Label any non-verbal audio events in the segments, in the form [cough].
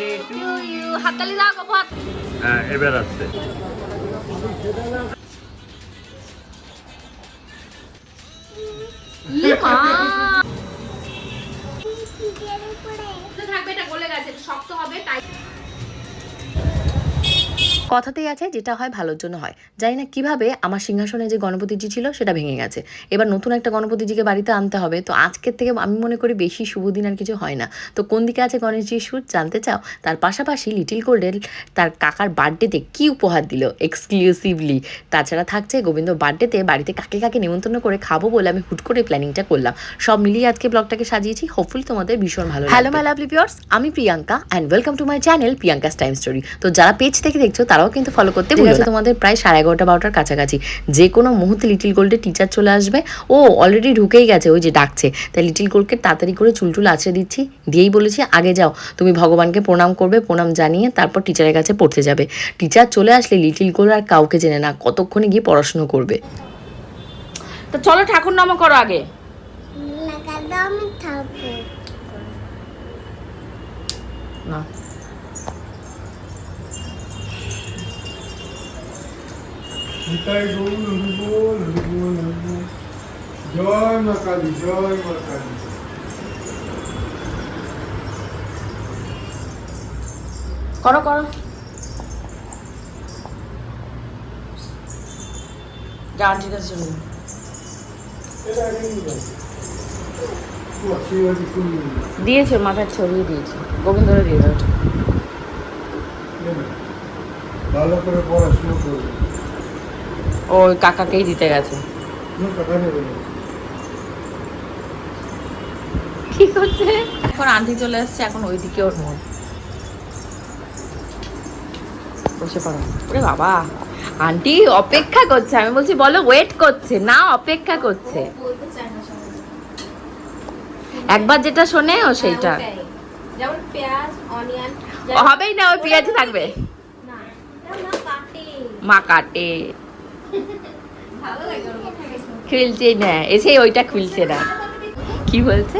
Birthday to to you হাততালি দাও গপু হাত হ্যাঁ এবার আসছে। থাকবে এটা গলে গেছে শক্ত হবে তাই কথাতেই আছে যেটা হয় ভালোর জন্য হয়। জানি না কীভাবে আমার সিংহাসনে যে গণপতিজি ছিল সেটা ভেঙে গেছে। এবার নতুন একটা গণপতিজিকে বাড়িতে আনতে হবে, তো আজকের থেকে আমি মনে করি বেশি শুভ দিন আর কিছু হয় না। তো কোন দিকে আছে গণেশজির সুর জানতে চাও? তার পাশাপাশি লিটিল গোল্ডেন তার কাকার বার্থডেতে কি উপহার দিল এক্সক্লুসিভলি তাছাড়া থাকছে গোবিন্দ বার্থডেতে বাড়িতে কাকে কাকে নিমন্ত্রণ করে খাব বলে আমি হুট করে প্ল্যানিংটা করলাম। সব মিলিয়ে আজকে ব্লগটাকে সাজিয়েছি। হোপফুলি তোমাদের ভীষণ ভালো হ্যালো মাই লাভলি পিওর্স আমি Priyanka and welcome to my channel Priyanka's time story তো যারা পেজ থেকে দেখছ তারাও কিন্তু ফলো করতে ভুলো না। তোমাদের প্রায় সাড়ে এগারোটা বারোটার কাছাকাছি। যে কোনো মুহূর্তে লিটিল গোল্ডে টিচার চলে আসবে। ও অলরেডি ঢুকেই গেছে ওই যে ডাকছে। তাই লিটিল গোল্ডকে তাড়াতাড়ি করে চুলটুল আছড়ে দিচ্ছি দিয়েই বলেছি আগে যাও তুমি ভগবানকে প্রণাম করবে প্রণাম জানিয়ে তারপর টিচারের কাছে পড়তে যাবে। টিচার চলে আসলে লিটিল গোল্ড আর কাউকে জেনে না কতক্ষণে গিয়ে পড়াশুনো করবে। তো চলো ঠাকুর নাম করো আগে। না। নিতাই গৌর হরিবোল হরিবোল হরিবোল জয় মা কালী জয় মা কালী। করো করো। যা ঠিক আছে দিয়েছে মাথায় ছড়িয়ে দিয়েছে। গোবিন্দরে দিয়ে দাও। ভালো করে পড়াশোনা করবে ওই কাকাকেই দিতে গেছে। কি করছে এখন আন্টি চলে আসছে এখন ওইদিকে ওর মন। বসে পড়ো। ওরে বাবা আন্টি অপেক্ষা করছে। আমি বলছি বলো ওয়েট করছে। না অপেক্ষা করছে। একবার যেটা শোনে ও সেইটা। যেমন পেঁয়াজ অনিয়ন ও হবেই না ওই পেঁয়াজি থাকবে। মা কাটে। খুলছে না এসে ওইটা খুলছে না। কি বলছে?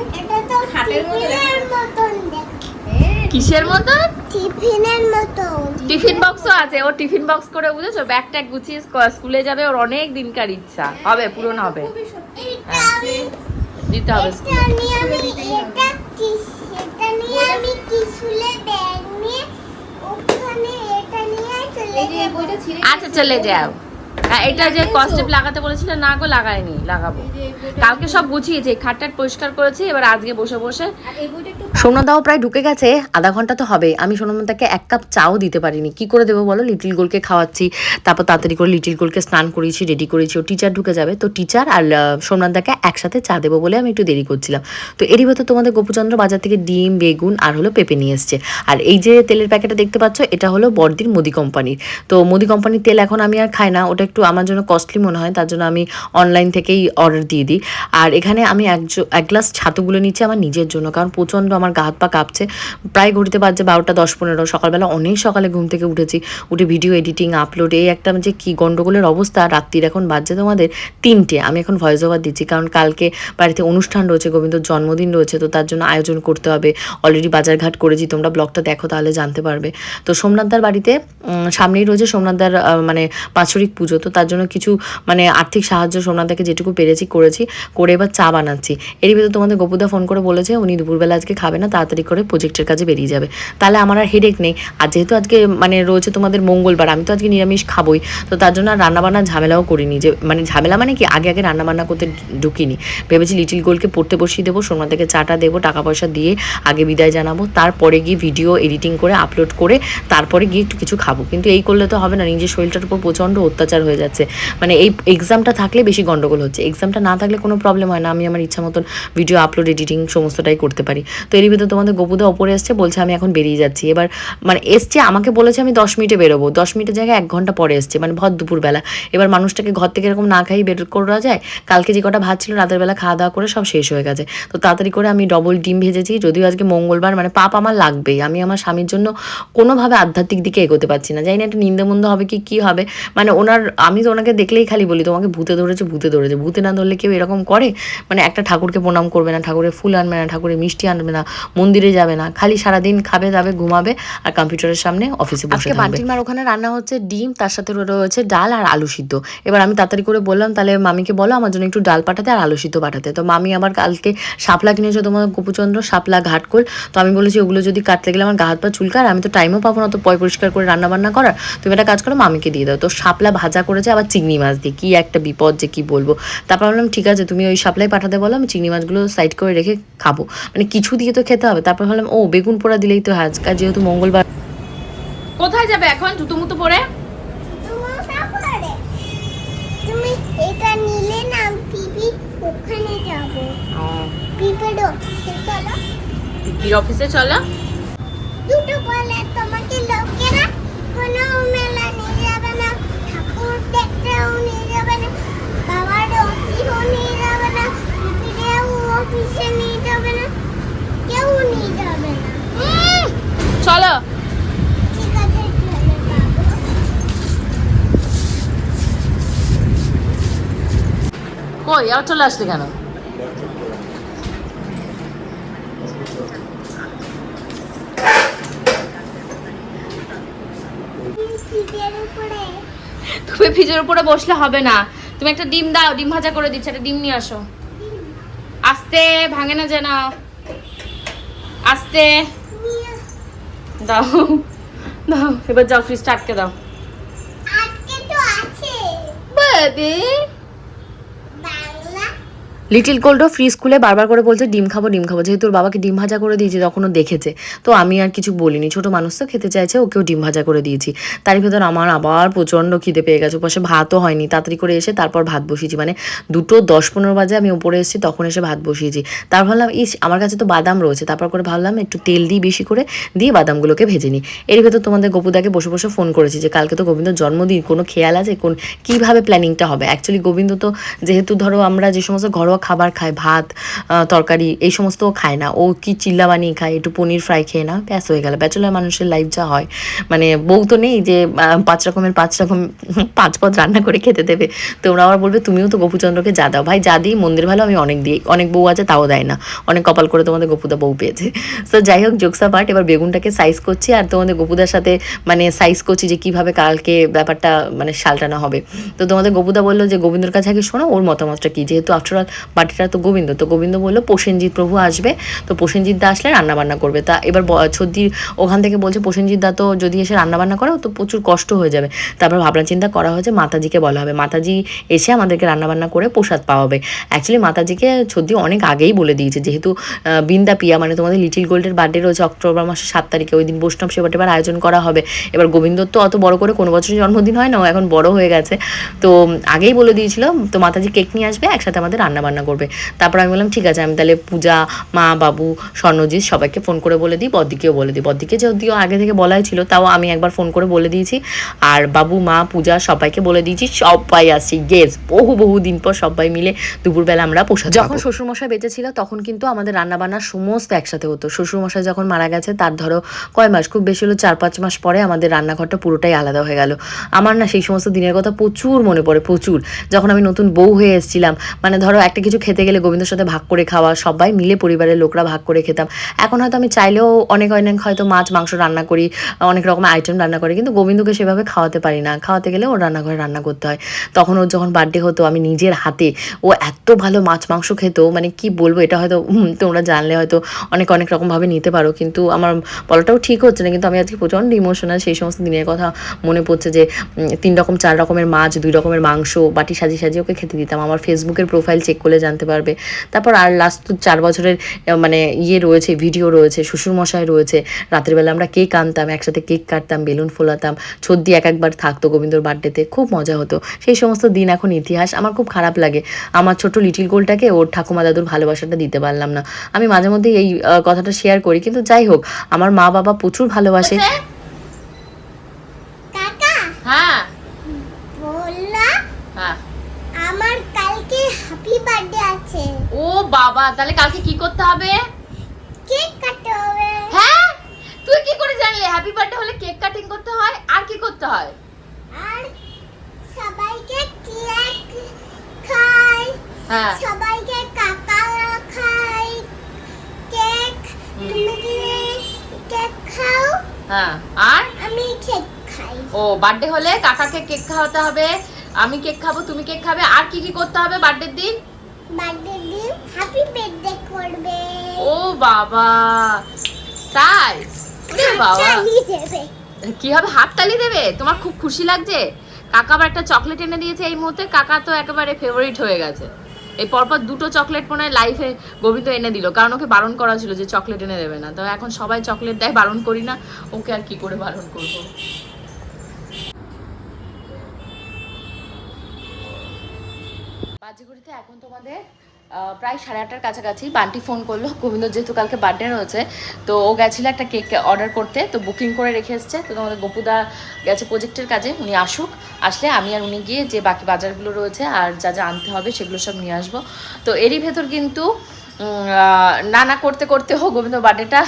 দেখ। কিসের মতন? টিফিনের মতন। টিফিন বক্সও আছে ও টিফিন বক্স করে বুঝেছ? ব্যাগ ট্যাগ গুছিয়ে স্ক- স্কুলে যাবে ওর অনেক দিনকার ইচ্ছা। হবে পূরণ হবে। দিতে হবে আচ্ছা চলে যাও। হ্যাঁ এটা যে কস্টেপ লাগাতে বলেছিল, না গো, লাগায়নি, লাগাবো। কালকে সব গুছিয়েছে খাটটাট পরিষ্কার করেছি, এবার আজকে বসে বসে। সোমনাদাও প্রায় ঢুকে গেছে, আধা ঘণ্টা তো হবে আমি সোমনাদাকে এক কাপ চাও দিতে পারিনি। কি করে দেবো বলো? লিটিল গোলকে খাওয়াচ্ছি, তারপর তাড়াতাড়ি করে লিটিল গোলকে স্নান করিয়েছি রেডি করেছি ও টিচার ঢুকে যাবে। তো টিচার আর সোমনাদাকে একসাথে চা দেবো বলে আমি একটু দেরি করছিলাম। তো এরই ভেতর তোমাদের গোপুচন্দ্র বাজার থেকে ডিম, বেগুন আর হলো পেঁপে নিয়ে এসছে। আর এই যে তেলের প্যাকেটটা দেখতে পাচ্ছ, এটা হলো বর্দির মোদি কোম্পানির। তো মোদি কোম্পানির তেল এখন আমি আর খাই না, ওটা একটু আমার জন্য কস্টলি মনে হয়, তার জন্য আমি অনলাইন থেকেই অর্ডার দিয়ে দিই। আর এখানে আমি এক এক গ্লাস ছাতুগুলো নিচ্ছি আমার নিজের জন্য, কারণ প্রচণ্ড আমার গা হাত পা কাঁপছে। প্রায় ঘড়িতে বাজছে বারোটা দশ পনেরো, সকালবেলা অনেক সকালে ঘুম থেকে উঠেছি, উঠে ভিডিও এডিটিং আপলোড এই একটা যে কি গন্ডগোলের অবস্থা, রাত্রির এখন বাজছে তোমাদের তিনটে, আমি এখন ভয়েস ওভার দিচ্ছি, কারণ কালকে বাড়িতে অনুষ্ঠান রয়েছে, গোবিন্দর জন্মদিন রয়েছে, তো তার জন্য আয়োজন করতে হবে। অলরেডি বাজারঘাট করেছি, তোমরা ব্লগটা দেখো তাহলে জানতে পারবে। তো সোমনাথদার বাড়িতে সামনেই রয়েছে সোমনাথদার মানে বাৎসরিক পুজো, তো তার জন্য কিছু মানে আর্থিক সাহায্য সোমনাথদাকে যেটুকু পেরেছি, করেছি, করে এবার চা বানাচ্ছি। এরই ভিতর তোমাদের গোপুদা ফোন করে বলেছে, উনি দুপুরবেলা আজকে খাবে না, তাড়াতাড়ি করে প্রজেক্টের কাজে বেরিয়ে যাবে। তাহলে আমার আর হেডেক নেই। আর যেহেতু আজকে মানে রয়েছে তোমাদের মঙ্গলবার, আমি তো আজকে নিরামিষ খাবোই, তো তার জন্য আর রান্নাবান্নার ঝামেলাও করিনি। যে মানে ঝামেলা মানে কি? আগে আগে রান্নাবান্না করতে ঢুকিনি। ভেবেছি লিটিল গোলকে পড়তে বসিয়ে দেবো সোমনাথকে চাটা দেবো, টাকা পয়সা দিয়ে আগে বিদায় জানাব, তারপরে গিয়ে ভিডিও এডিটিং করে আপলোড করে তারপরে গিয়ে একটু কিছু খাব। কিন্তু এই করলে তো হবে না, নিজের শরীরটার উপর প্রচণ্ড অত্যাচার হয়ে যাচ্ছে। মানে এই এক্সামটা থাকলে বেশি গন্ডগোল হচ্ছে। এক্সামটা না থাকলে কোনো প্রবলেম হয় না। আমি আমার ইচ্ছা মতন ভিডিও আপলোড এডিটিং সমস্তটাই করতে পারি। তো এর ভিতরে তোমাদের গোপুদা ওপরে এসছে বলছে আমি এখন বেরিয়ে যাচ্ছি। এবার মানে এসছে, আমাকে বলেছে আমি দশ মিনিটে বেরোবো। দশ মিনিটের জায়গায় এক ঘণ্টা পরে এসছে। মানে ভর দুপুরবেলা। এবার মানুষটাকে ঘর থেকে এরকম না খাই বের করা যায়? কালকে যে কটা ভাত ছিল, রাতের বেলা খাওয়া দাওয়া করে সব শেষ হয়ে গেছে। তো তাড়াতাড়ি করে আমি ডবল ডিম ভেজেছি। যদিও আজকে মঙ্গলবার মানে পাপ আমার লাগবেই। আমি আমার স্বামীর জন্য কোনোভাবে আধ্যাত্মিক দিকে এগোতে পারছি না। জানি না একটা নিন্দে মন্দ হবে কি কি হবে। মানে ওনার আমি তো ওনাকে দেখলেই খালি বলি তোমাকে ভূতে ধরেছে ভূতে ধরেছে। ভূতে না ধরলে কেউ এরকম করে? মানে একটা ঠাকুরকে প্রণাম করবে না ঠাকুরের ফুল আনবে না ঠাকুরের মিষ্টি আনবে না মন্দিরে যাবে না খালি সারাদিন খাবে দাবে ঘুমাবে আর কম্পিউটারের সামনে অফিসে বসে থাকবে। বান্টির মার ওখানে রান্না হচ্ছে ডিম তার সাথে রয়েছে ডাল আর আলু সিদ্ধ। এবার আমি তাড়াতাড়ি করে বললাম তাহলে মামিকে বলো আমার জন্য একটু ডাল পাঠাতে আর আলু সিদ্ধ পাঠাতে। তো মামি আবার কালকে শাপলা কিনেছে তোমার গোপুচন্দ্র শাপলা ঘাটকোল তো আমি বলেছি ওগুলো যদি কাটতে গেলে আমার গা হাত পা চুলকার আমি তো টাইমও পাবো না তো পয় পরিষ্কার করে রান্না বান্না করার। তুমি একটা কাজ করো মামিকে দিয়ে দাও। তো শাপলা ভাজা করেছে আবার চিংড়ি মাছ দিয়ে কি একটা বিপদ যে কি বলব? তারপর বললাম ঠিক আছে তুমি ওই সাপ্লাই পাঠাতে বলো আমি চিংড়ি মাছগুলো সাইড করে রেখে খাব। মানে কিছু দিয়ে তো খেতে হবে। তারপর ভাবলাম ও বেগুন পোড়া দিলেই তো আজকাল যেহেতু মঙ্গলবার কোথায় যাবে এখন জুতো মুতো পরে? তুমি এটা নিলে না পিপি ওখানে যাব। পিপেডো চলো। পিপির অফিসে চলো। দুটো বলে তোমাকে লোকেরা কোনো মেলা দেখতেও নিয়ে যাবে না বাবার অফিসও নিয়ে যাবে না অফিসে নিয়ে যাবে না কেউ নিয়ে যাবে না চলো। কই আর চলে আসলি কেন সিটের উপরে তুমি ফ্রিজের উপরে বসলে হবে না। তুমি একটা ডিম দাও ডিম ভাজা করে দিচ্ছি একটা ডিম নিয়ে আসো। আস্তে ভাঙে না যেন। আস্তে। দাও দাও এবার যাও ফ্রিজটা আটকে দাও। আটকে তো আছে। লিটিল গোল্ডও ফ্রি স্কুলে বারবার করে বলছে, ডিম খাব ডিম খাব। যেহেতু ওর বাবাকে ডিম ভাজা করে দিয়েছি, তখনও দেখেছে। তো আমি আর কিছু বলিনি। ছোট মানুষ তো খেতে চাইছে, ওকেও ডিম ভাজা করে দিয়েছি। তার ভেতর আমার আবার প্রচণ্ড খিদে পেয়ে গেছে। পাশে ভাতও হয়নি। তাড়াতাড়ি করে এসে তারপর ভাত বসিয়েছি। মানে দুটো দশ পনেরো বাজে আমি উপরে এসেছি, তখন এসে ভাত বসিয়েছি। তার ভাবলাম, ইস, আমার কাছে তো বাদাম রয়েছে। তারপর করে ভাবলাম, একটু তেল দিই বেশি করে, দিয়ে বাদামগুলোকে ভেজে নিই। এর ভেতর তোমাদের গোপুদাকে বসে বসে ফোন করেছি যে, কালকে তো গোবিন্দর জন্মদিন, কোনো খেয়াল আছে? কোন, কীভাবে প্ল্যানিংটা হবে? অ্যাকচুয়ালি গোবিন্দ তো, যেহেতু ধরো আমরা যে সমস্ত ঘরোয়া খাবার খায়, ভাত তরকারি, এই সমস্ত খায় না। ও কি চিল্লা বানিয়ে খায়, একটু পনির ফ্রাই খেয়ে না, ব্যাস হয়ে গেল। ব্যাচেলার মানুষের লাইফ যা হয়। মানে বউ তো নেই যে পাঁচ রকমের, পাঁচ রকম, পাঁচ পদ রান্না করে খেতে দেবে। তোমরা আবার বলবে, তুমিও তো গোপুচন্দ্রকে যা দাও। ভাই, যা দিই, মন্দির ভালো আমি অনেক দিই। অনেক বউ আছে, তাও দেয় না। অনেক কপাল করে তোমাদের গোপুদা বউ পেয়েছে। তো যাই হোক জোকসা পার্ট এবার বেগুনটাকে সাইজ করছি আর তোমাদের গোপুদার সাথে মানে সাইজ করছি যে কীভাবে কালকে ব্যাপারটা মানে সালটানো হবে। তো তোমাদের গোপুদা বলল যে, গোবিন্দর কাছে আগে শোনো, ওর মতামতটা কি? যেহেতু আফটার অল বাটিটা তো গোবিন্দ তো গোবিন্দ বলল প্রসেনজিৎ প্রভু আসবে। তো প্রসেনজিৎ দা আসলে রান্নাবান্না করবে। তা এবার ছদ্দির ওখান থেকে বলছে প্রসেনজিৎ দা তো যদি এসে রান্নাবান্না করে তো প্রচুর কষ্ট হয়ে যাবে। তারপর ভাবনা চিন্তা করা হয়েছে, মাতাজিকে বলা হবে। মাতাজি এসে আমাদেরকে রান্নাবান্না করে প্রসাদ পাওয়াবে। অ্যাকচুয়ালি মাতাজিকে ছদ্দি অনেক আগেই বলে দিয়েছে, যেহেতু বিন্দা পিয়া মানে তোমাদের লিটিল গোল্ডের বার্থডে রয়েছে অক্টোবর মাসের সাত তারিখে, ওই দিন বৈষ্ণব সেবা টেবার আয়োজন করা হবে। এবার গোবিন্দর তো অত বড় করে কোনো বছর জন্মদিন হয় না, ও এখন বড় হয়ে গেছে। তো আগেই বলে দিয়েছিল, তো মাতাজি কেক নিয়ে আসবে, একসাথে আমাদের রান্না করবে। তারপর আমি বললাম ঠিক আছে আমি তাহলে পূজা মা বাবু স্বর্ণজিৎ সবাইকে ফোন করে বলে দিই বদ্দিকেও বলে দিই। বদ্দিকে যদিও আগে থেকে বলাই ছিল তাও আমি একবার ফোন করে বলে দিয়েছি। আর বাবু মা পূজা সবাইকে বলে দিয়েছি সবাই আসছি। গেস বহু বহু দিন পর সবাই মিলে দুপুরবেলা আমরা প্রসাদ যখন শ্বশুরমশাই বেঁচে ছিল তখন কিন্তু আমাদের রান্না বান্না সমস্ত একসাথে হতো। শ্বশুরমশাই যখন মারা গেছে তার ধরো কয় মাস? খুব বেশি হলো চার পাঁচ মাস পরে আমাদের রান্নাঘরটা পুরোটাই আলাদা হয়ে গেল। আমার না সেই সমস্ত দিনের কথা প্রচুর মনে পড়ে প্রচুর। যখন আমি নতুন বউ হয়ে এসেছিলাম মানে ধরো একটা কিছু খেতে গেলে গোবিন্দর সাথে ভাগ করে খাওয়া, সবাই মিলে পরিবারের লোকরা ভাগ করে খেতাম। এখন হয়তো আমি চাইলেও অনেক অনেক হয়তো মাছ, মাংস রান্না করি, অনেক রকম আইটেম রান্না করি, কিন্তু গোবিন্দকে সেভাবে খাওয়াতে পারি না। খাওয়াতে গেলে ওর রান্নাঘরে রান্না করতে হয়। তখন ওর যখন বার্থডে হতো, আমি নিজের হাতে ও এত ভালো মাছ, মাংস খেত মানে কি বলব, এটা হয়তো তোমরা জানলে হয়তো অনেক অনেক রকমভাবে নিতে পারো, কিন্তু আমার বলাটাও ঠিক হচ্ছে না, কিন্তু আমি আজকে প্রচণ্ড ইমোশনাল সেই সমস্ত দিনের কথা মনে পড়ছে যে তিন রকম, চার রকমের মাছ, দুই রকমের মাংস, বাটি সাজিয়ে সাজিয়ে ওকে খেতে দিতাম। আমার ফেসবুকের প্রোফাইল চেক করলে জানতে পারবে। তারপর আর লাস্ট তো চার বছরের মানে ইয়ে রয়েছে ভিডিও রয়েছে শ্বশুরমশাই রয়েছে। রাতের বেলা আমরা কেক আনতাম একসাথে কেক কাটতাম বেলুন ফোলাতাম। ছদ্দি এক একবার থাকতো গোবিন্দর বার্থডেতে খুব মজা হতো। সেই সমস্ত দিন এখন ইতিহাস আমার খুব খারাপ লাগে। আমার ছোট লিটিল গোলটাকে ওর ঠাকুমা দাদুর ভালোবাসাটা দিতে পারলাম না। আমি মাঝে মধ্যে এই আহ, কথাটা শেয়ার করি কিন্তু যাই হোক আমার মা বাবা প্রচুর ভালোবাসে। কাকা। হ্যাঁ। হ্যাপি বার্থডে আছে। ও বাবা তাহলে কালকে কি করতে হবে? কেক কাটতে হবে। হ্যাঁ? তুই কি করে জানলি? হ্যাপি বার্থডে হলে কেক কাটিং করতে হয়? আর কি করতে হয়? আর সবাইকে কেক খাই। হ্যাঁ। সবাইকে কাকা খাই। কেক তুমি কি কেক খাও? হ্যাঁ। আর? আমি কেক খাই। ও বার্থডে হলে কাকাকে কেক খাওয়াতে হবে? আমি কেক খাব তুমি কেক খাবে আর কি কি করতে হবে বার্থডের দিন? বার্থডে দিন হ্যাপি বার্থডে করবে। ও বাবা তাই? ওরে বাবা। কি হবে হাততালি দেবে? তোমার খুব খুশি লাগছে? কাকা আবার একটা চকলেট এনে দিয়েছে এই মুহূর্তে কাকা তো একেবারে ফেভারিট হয়ে গেছে। এই পরপর দুটো চকলেট মনে হয় লাইফে গোবিন্দ এনে দিল কারণ ওকে বারণ করা ছিল যে চকলেট এনে দেবে না। তো এখন সবাই চকলেট দেয় বারণ করি না ওকে আর কি করে বারণ করব? ঘড়িতে এখন তোমাদের প্রায় সাড়ে আটটার কাছাকাছি। বান্টি ফোন করল গোবিন্দ যেহেতু কালকে বার্থডে রয়েছে তো ও গেছিল একটা কেক অর্ডার করতে তো বুকিং করে রেখে এসছে। তো তোমাদের গোপুদা গেছে প্রজেক্টের কাজে উনি আসুক। আসলে আমি আর উনি গিয়ে যে বাকি বাজারগুলো রয়েছে আর যা যা আনতে হবে সেগুলো সব নিয়ে আসব। তো এরই ভেতর কিন্তু উম, আহ, না না করতে করতে হোক গোবিন্দ বার্থডেটা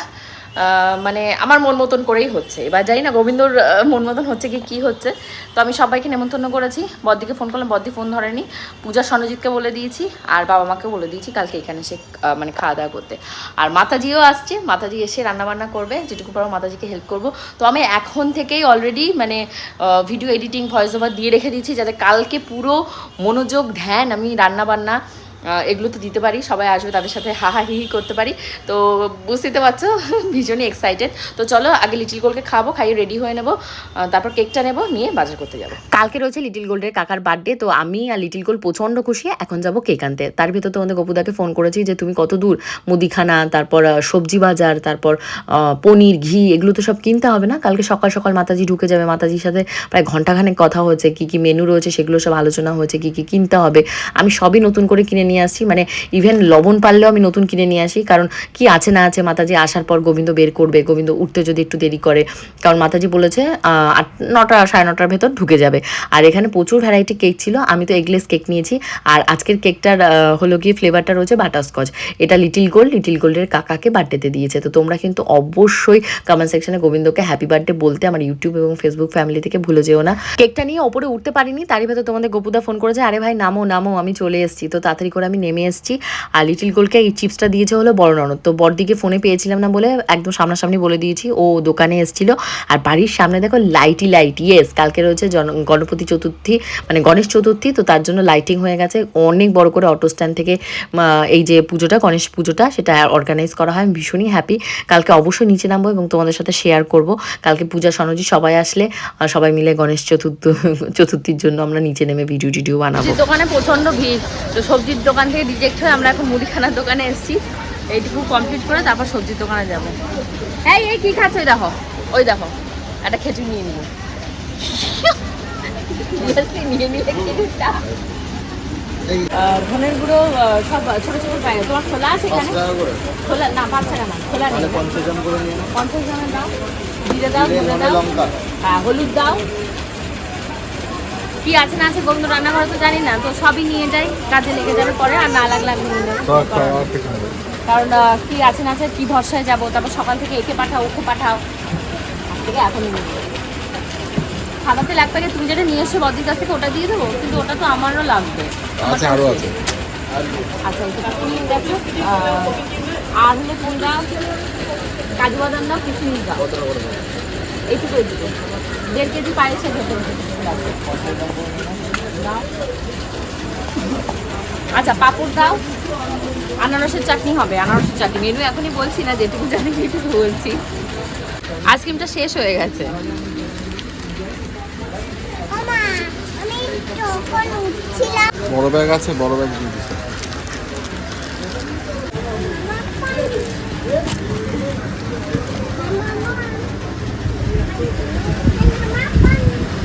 মানে আমার মন মতন করেই হচ্ছে। এবার জানি না গোবিন্দর মন মতন হচ্ছে কি কি হচ্ছে। তো আমি সবাইকে নেমন্তন্ন করেছি। বদ্দিকে ফোন করলাম, বদ্দি ফোন ধরেনি। পূজা সনজিৎকে বলে দিয়েছি আর বাবা মাকে বলে দিয়েছি কালকে এখানে সে মানে খাওয়া দাওয়া করতে। আর মাতাজিও আসছে। মাতাজি এসে রান্নাবান্না করবে। যেটুকু পারব মাতাজিকে হেল্প করব। তো আমি এখন থেকেই অলরেডি মানে ভিডিও এডিটিং ভয়েস ওভার দিয়ে রেখে দিয়েছি যাতে কালকে পুরো মনোযোগ, ধ্যান আমি রান্নাবান্না এগুলো তো দিতে পারি, সবাই আসবে তাদের সাথে হা হা হি হি করতে পারি। তো বুঝতে পারছ, ভীষণই এক্সাইটেড তো চলো, আগে লিটিল গোলকে খাব খাইয়ে রেডি হয়ে নেব তারপর কেকটা নেব, নিয়ে বাজার করতে যাব। কালকে রয়েছে লিটিল গোল্ডের কাকার বার্থডে তো আমি আর লিটিল গোল্ড প্রচণ্ড খুশি, এখন যাব কেক আনতে। তার ভিতর তোমাদের গপুদাকে ফোন করেছি যে, তুমি কত দূর? মুদিখানা, তারপর সবজি বাজার, তারপর পনির, ঘি, এগুলো তো সব কিনতে হবে না? কালকে সকাল সকাল মাতাজি ঢুকে যাবে, মাতাজির সাথে প্রায় ঘন্টাখানেক কথা হয়েছে, কি কি মেনু রয়েছে সেগুলো সব আলোচনা হয়েছে, কি কি কিনতে হবে? আমি সবই নতুন করে কিনে নিয়ে আসছি মানে ইভেন লবণ পারলেও আমি নতুন কিনে নিয়ে আসি, কারণ কি আছে না আছে মাতাজি আসার পর গোবিন্দ বের করবে, গোবিন্দ উঠতে যদি একটু দেরি করে, কারণ মাতাজি বলেছে আট, নটা, সাড়ে নটার ভেতর ঢুকে যাবে। আর এখানে প্রচুর ভ্যারাইটি কেক ছিল, আমি তো এগলেস কেক নিয়েছি, আর আজকের কেকটার হলো গিয়ে ফ্লেভারটা রয়েছে বাটারস্কচ এটা লিটিল গোল্ড লিটিল গোল্ডের কাকাকে বার্থডেতে দিয়েছে, তো তোমরা কিন্তু অবশ্যই কমেন্ট সেকশনে গোবিন্দকে হ্যাপি বার্থডে বলতে আমার ইউটিউব এবং ফেসবুক ফ্যামিলি থেকে ভুলে যেও না। কেকটা নিয়ে ওপরে উঠতে পারিনি, তারই ভেতর তোমাদের গোপুদা ফোন করেছে, আরে ভাই, নামো নামো, আমি চলে এসেছি। তো তাড়াতাড়ি করে আমি নেমে এসেছি। আর লিটিল গোল্ডকে এই চিপসটা দিয়েছে হলো বড় ননদ। তো বড়দিকে ফোনে পেয়েছিলাম না বলে একদম সামনাসামনি বলে দিয়েছি, ও দোকানে এসেছিল। আর বাড়ির সামনে দেখো লাইটি লাইট ইয়েস কালকে রয়েছে জন, গণপতি চতুর্থী মানে গণেশ চতুর্থী, তো তার জন্য লাইটিং হয়ে গেছে। অনেক বড় করে অটো স্ট্যান্ড থেকে এই যে পুজোটা, গণেশ পুজোটা, সেটা অর্গানাইজ করা হয়। আমি ভীষণই হ্যাপি কালকে অবশ্যই নিচে নামবো এবং তোমাদের সাথে শেয়ার করব। কালকে পূজা সনজি সবাই আসলে সবাই মিলে গণেশ চতুর্থ, চতুর্থীর জন্য আমরা নিচে নেমে ভিডিও টিডিও বানাবো দোকানে প্রচণ্ড ভিড়, তো সবজির দোকান থেকে রিজেক্ট হয়ে আমরা এখন মুদিখানার দোকানে এসেছি। এইটুকু কমপ্লিট করে তারপর সবজির দোকানে যাব। হ্যাঁ এই কি খাচ্ছে? ওই দেখো ওই দেখো একটা খেজুর নিয়ে নিব নিয়ে নিলে খেজুরটা ধনের গুঁড়ো সব ছোট ছোট তোমার খোলা আছে এখানে? খোলা না পাঁচ টাকা না খোলা নেই পঞ্চাশ জনের দাও। জিরে দাও জিরে দাও। হ্যাঁ হলুদ দাও। কি আছে না আছে গোবিন্দ রান্নাঘরে তো জানি না তো সবই নিয়ে যাই কাজে লেগে যাবে পরে আর না লাগলে আমি নিয়ে যাব। কারণ আহ, কি আছে না আছে কি ভরসায় যাব তারপর সকাল থেকে একে পাঠাও ওকে পাঠাও থেকে এখনই নিয়ে। সাদা তেল তুমি যেটা নিয়ে এসছো বদির কাছ থেকে ওটা দিয়ে দেবো কিন্তু ওটা তো আমারও লাগবে। আছে আরও আছে। আচ্ছা তুমি দেখো। আর হলে ফুল দাও কাজু বাদাম দাও কিশমিশ দাও এইটুকু দেড় কেজি পায়েসে ভেতরে লাগবে আচ্ছা পাঁপড় দাও। আনারসের চাটনি হবে আনারসের চাটনি। মেনু এখনই বলছি না যেটুকু জানি যেটুকু বলছি। আইসক্রিমটা শেষ হয়ে গেছে। বড় ব্যাগ আছে বড় ব্যাগ দিয়ে দিচ্ছে।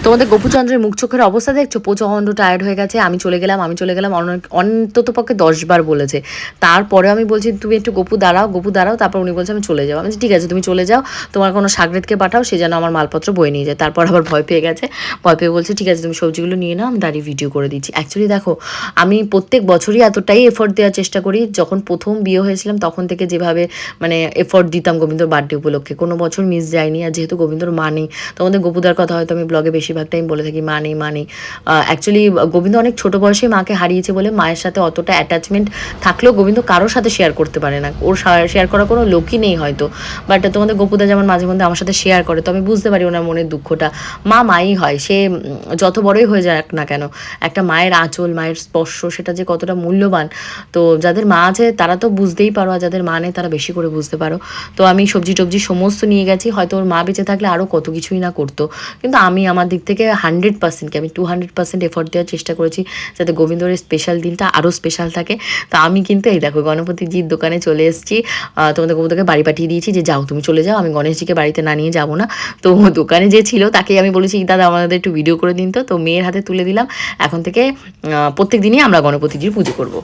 তোমাদের গোপুচন্দ্রের মুখ চোখের অবস্থা দেখছ? প্রচণ্ড টায়ার্ড হয়ে গেছে। আমি চলে গেলাম, আমি চলে গেলাম। অন্তত পক্ষে দশবার বলেছে। তারপরে আমি বলছি, তুমি একটু গপু দাঁড়াও গপু দাঁড়াও। তারপর উনি বলছে, আমি চলে যাব। আমি ঠিক আছে, তুমি চলে যাও। তোমার কোনো সাগরেদকে পাঠাও, সে যেন আমার মালপত্র বয়ে নিয়ে যায়। তারপর আবার ভয় পেয়ে গেছে। ভয় পেয়ে বলছে, ঠিক আছে, তুমি সবজিগুলো নিয়ে নাও, আমি দাঁড়িয়ে ভিডিও করে দিচ্ছি। অ্যাকচুয়ালি দেখো, আমি প্রত্যেক বছরই এতটাই এফোর্ট দেওয়ার চেষ্টা করি। যখন প্রথম বিয়ে হয়েছিলাম, তখন থেকে যেভাবে মানে এফোর্ট দিতাম গোবিন্দর বার্থডে উপলক্ষে। কোনো বছর মিস যায়নি, আর যেহেতু গোবিন্দর মা নেই, তোমাদের গোপুদার কথা হয়তো আমি ব্লগে বেশিরভাগ বেশিরভাগ টাইম বলে থাকি, মা নেই মা নেই। অ্যাকচুয়ালি গোবিন্দ অনেক ছোট বয়সে মাকে হারিয়েছে বলে মায়ের সাথে অতটা অ্যাটাচমেন্ট থাকলেও গোবিন্দ কারোর সাথে শেয়ার করতে পারে না। ওর শেয়ার করার কোনো লোকই নেই হয়তো। বাট তোমাদের গোপুদা যেমন মাঝে মধ্যে আমার সাথে শেয়ার করে, তো আমি বুঝতে পারি ওনার মনের দুঃখটা। মা মাই হয়, সে যত বড়ই হয়ে যাক না কেন, একটা মায়ের আঁচল, মায়ের স্পর্শ, সেটা যে কতটা মূল্যবান। তো যাদের মা আছে, তারা তো বুঝতেই পারো, আর যাদের মা নেই, তারা বেশি করে বুঝতে পারো। তো আমি সবজি টবজি সমস্ত নিয়ে গেছি, হয়তো ওর মা বেঁচে থাকলে আরও কত কিছুই না করতো। কিন্তু আমি আমার দিক থেকে হান্ড্রেড পার্সেন্টকে আমি টু হান্ড্রেড পার্সেন্ট এফোর্ট দেওয়ার চেষ্টা করেছি যাতে গোবিন্দর স্পেশাল দিনটা আরও স্পেশাল থাকে। তো আমি কিন্তু এই দেখো গণপতিজির দোকানে চলে এসেছি। তোমাদের গোবিন্দকে বাড়ি পাঠিয়ে দিয়েছি যে যাও, তুমি চলে যাও, আমি গণেশজিকে বাড়িতে না নিয়ে যাব না। তো দোকানে যে ছিল তাকে আমি বলেছি দাদা, আমাদের একটু ভিডিও করে দিন তো। তো মেয়ের হাতে তুলে দিলাম। এখন থেকে প্রত্যেক দিনই আমরা গণপতিজির পুজো করব।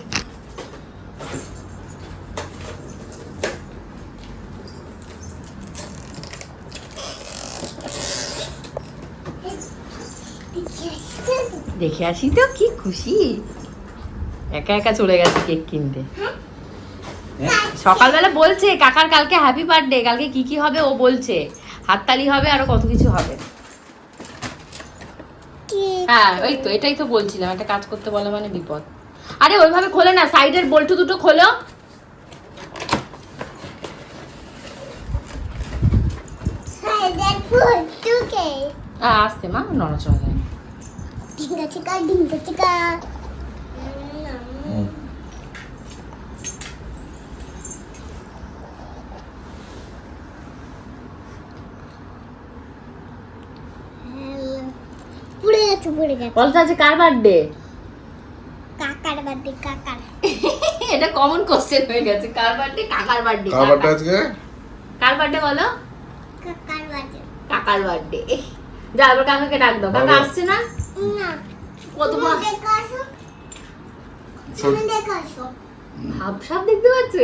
দেখে আসি তো কি খুশি। একা একা চলে গেছে কেক কিনতে। সকালবেলা বলছে কাকার কালকে হ্যাপি বার্থডে কালকে কি কি হবে? ও বলছে হাততালি হবে আরও কত কিছু হবে। হ্যাঁ ওই তো এটাই তো বলছিলাম একটা কাজ করতে বলো মানে বিপদ। আরে ওইভাবে খোলে না সাইডের বল্টু দুটো খোলো। আসতে মা নড়াচড়া ঢিঙ্গা চিকা ঢিঙ্গা চিকা পুড়ে গেছে বলতো আজকে কার বার্থডে কাকার বাদে কাকার। এটা কমন কোশ্চেন হয়ে গেছে কার বার্থডে কাকার বার্থডে খাবারটা আজকে? কার বার্থডে বলো? কাকার বাদে কাকার বার্থডে যা এবার কাকাকে ডাক দাও। কাকা আসছে না? কত তুমি মা- দেখে আসো। তুমি দেখে আসো। ভাব সাপ দেখতে পাচ্ছ?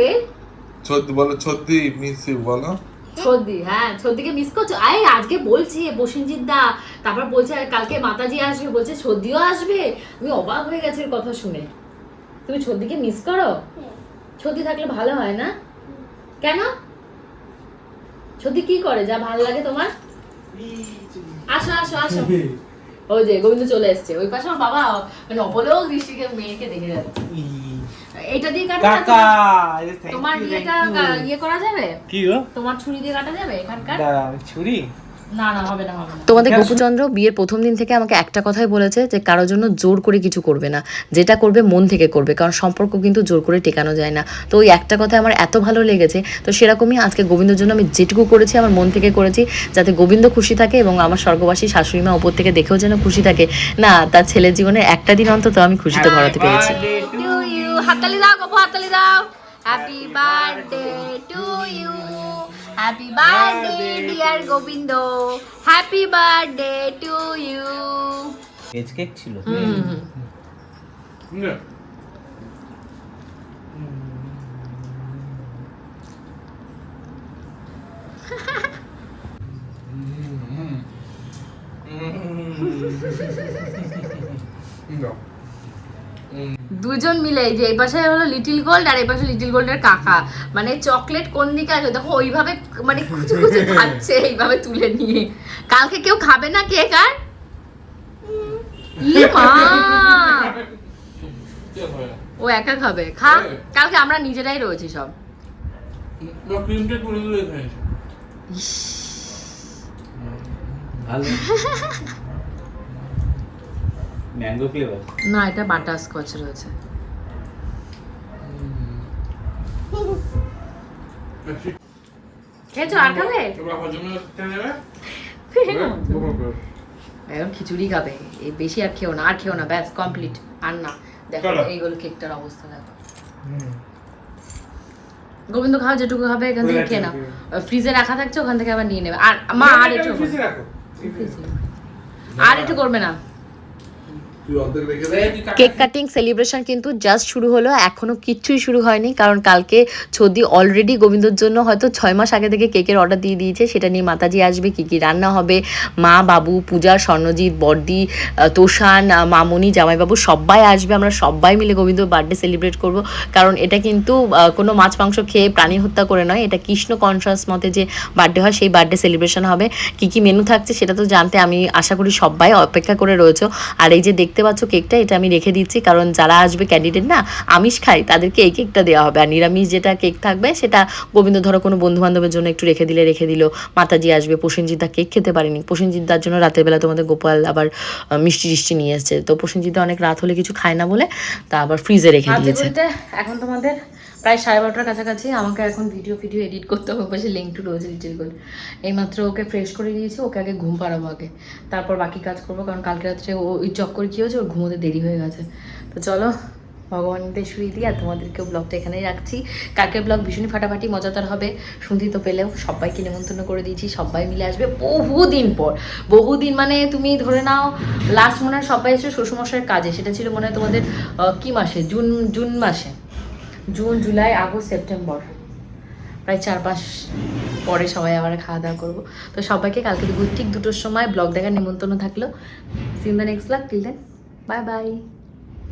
ছদ্দি বলো ছদ্দি মিস ইউ বলো। ছদ্দি হ্যাঁ ছদ্দিকে মিস করছ। আয় আজকে বলছে বসিনজিৎ দা তারপর বলছে কালকে মাতাজি আসবে বলছে ছদ্দিও আসবে। আমি অবাক হয়ে গেছে কথা শুনে। তুমি ছদ্দিকে মিস করো? ছদ্দি থাকলে ভালো হয় না? কেন? ছদ্দি কি করে? যা ভালো লাগে তোমার? আসো আসো আসো। ওই যে গোবিন্দ চলে এসছে। ওই পাশে আমার বাবা মানে অপলেও দৃষ্টিকে মেয়েকে দেখে যাচ্ছে এটা দিয়ে কাটা কাকা তোমার- ইয়েটা ইয়ে করা যাবে? কি গো? তোমার ছুরি দিয়ে কাটা যাবে এখানকার? ছুরি? তোমাদের গোপুচন্দ্র বিয়ের প্রথম দিন থেকে আমাকে একটা কথাই বলেছে যে কারোর জন্য জোর করে কিছু করবে না যেটা করবে মন থেকে করবে কারণ সম্পর্ক কিন্তু জোর করে টেকানো যায় না। তো ওই একটা কথা আমার এত ভালো লেগেছে তো সেরকমই আজকে গোবিন্দর জন্য আমি যেটুকু করেছি আমার মন থেকে করেছি যাতে গোবিন্দ খুশি থাকে এবং আমার স্বর্গবাসী শাশুড়ি মা ওপর থেকে দেখেও যেন খুশি থাকে। না তার ছেলের জীবনে একটা দিন অন্তত আমি খুশিতে ভরাতে পেরেছি। হাততালি দাও হাততালি দাও। Happy birthday to you happy birthday dear Gobinda happy birthday to you veg cake ছিল। না। দুজন মিলে এই যে এই পাশে হলো লিটিল গোল্ড আর এই পাশে লিটিল গোল্ডের কাকা। মানে চকলেট কোন দিকে আছে? দেখো ওইভাবে মানে খুঁজে খুঁজে খাচ্ছে এইভাবে তুলে নিয়ে। কালকে কেউ খাবে না কেক আর? ই মা! ও একা খাবে। খা কালকে আমরা নিজেরাই রয়েছি সব। করে ভালো। [laughs] Mango flavour? না এটা বাটার স্কচ রয়েছে। খেয়েছো আর খাবে? এবার হজমে করতে নেবে? এখন খিচুড়ি খাবে। এই বেশি আর খেও না আর খেও না ব্যাস কমপ্লিট আর না। দেখো। এইগুলো কেকটার অবস্থা দেখো। গোবিন্দ খাও যেটুকু খাবে এখান থেকে খেয়ে নাও। ফ্রিজে রাখা থাকছে ওখান থেকে আবার নিয়ে নেবে। আর মা আর একটু আর একটু করবে না তুই অর্ধেক রেখে দে কেক কাটিং সেলিব্রেশন কিন্তু জাস্ট শুরু হলো এখনও কিচ্ছুই শুরু হয়নি কারণ কালকে ছদি অলরেডি গোবিন্দর জন্য হয়তো ছয় মাস আগে থেকে কেকের অর্ডার দিয়ে দিয়েছে সেটা নিয়ে মাতাজি আসবে কি কি রান্না হবে মা বাবু পূজা স্বর্ণজিৎ বর্দি তোষান মামনি জামাইবাবু সবাই আসবে আমরা সবাই মিলে গোবিন্দর বার্থডে সেলিব্রেট করব কারণ এটা কিন্তু কোনো মাছ মাংস খেয়ে প্রাণী হত্যা করে নয় এটা কৃষ্ণ কনসাস মতে যে বার্থডে হয় সেই বার্থডে সেলিব্রেশন হবে। কি কি মেনু থাকছে সেটা তো জানতে আমি আশা করি সবাই অপেক্ষা করে রয়েছে। আর এই যে দেখতে পাচ্ছ কেকটা এটা আমি রেখে দিচ্ছি। কারণ যারা আসবে ক্যান্ডিডেট না আমিষ খায় তাদেরকে এই কেকটা দেওয়া হবে। আর নিরামিষ যেটা কেক থাকবে সেটা গোবিন্দ ধরো কোনো বন্ধু বান্ধবের জন্য একটু রেখে দিলে রেখে দিল। মাতাজি আসবে প্রসেনজিৎ কেক খেতে পারেনি। প্রসেনজিৎদার জন্য রাতের বেলা তোমাদের গোপাল আবার মিষ্টি টিষ্টি নিয়ে এসছে। তো প্রসেনজিৎ অনেক রাত হলে কিছু খায় না বলে তা আবার ফ্রিজে রেখে দিয়েছে। এখন তোমাদের প্রায় সাড়ে বারোটার কাছাকাছি আমাকে এখন ভিডিও ভিডিও এডিট করতে হবে পাশে লিঙ্ক টু রয়েছে লিটিল গোল এইমাত্র ওকে ফ্রেশ করে দিয়েছি ওকে আগে ঘুম পাড়াবো আগে। তারপর বাকি কাজ করব, কারণ কালকে রাত্রে ও ওই চক্কর কী হয়েছে, ওর ঘুমোতে দেরি হয়ে গেছে। তো চলো ভগবানকে শুয়ে দিই আর তোমাদেরকেও ব্লগটা এখানেই রাখছি। কালকের ব্লগ ভীষণই ফাটাফাটি, মজাদার হবে। শুনতে তো পেলেও সবাইকে নিমন্ত্রণ করে দিয়েছি, সবাই মিলে আসবে বহুদিন পর। বহুদিন মানে তুমি ধরে নাও লাস্ট মনে হয় সবাই এসে শ্বশুরমশাইয়ের কাজে। সেটা ছিল মনে হয় তোমাদের কী মাসে? জুন জুন মাসে। June, July, August, September. প্রায় চার পাঁচ পরে সবাই আবার খাওয়া দাওয়া করব। তো সবাইকে কালকে দুপুর ঠিক দুটোর সময় ব্লগ দেখার নিমন্ত্রণ থাকল। See in the next blog till then bye bye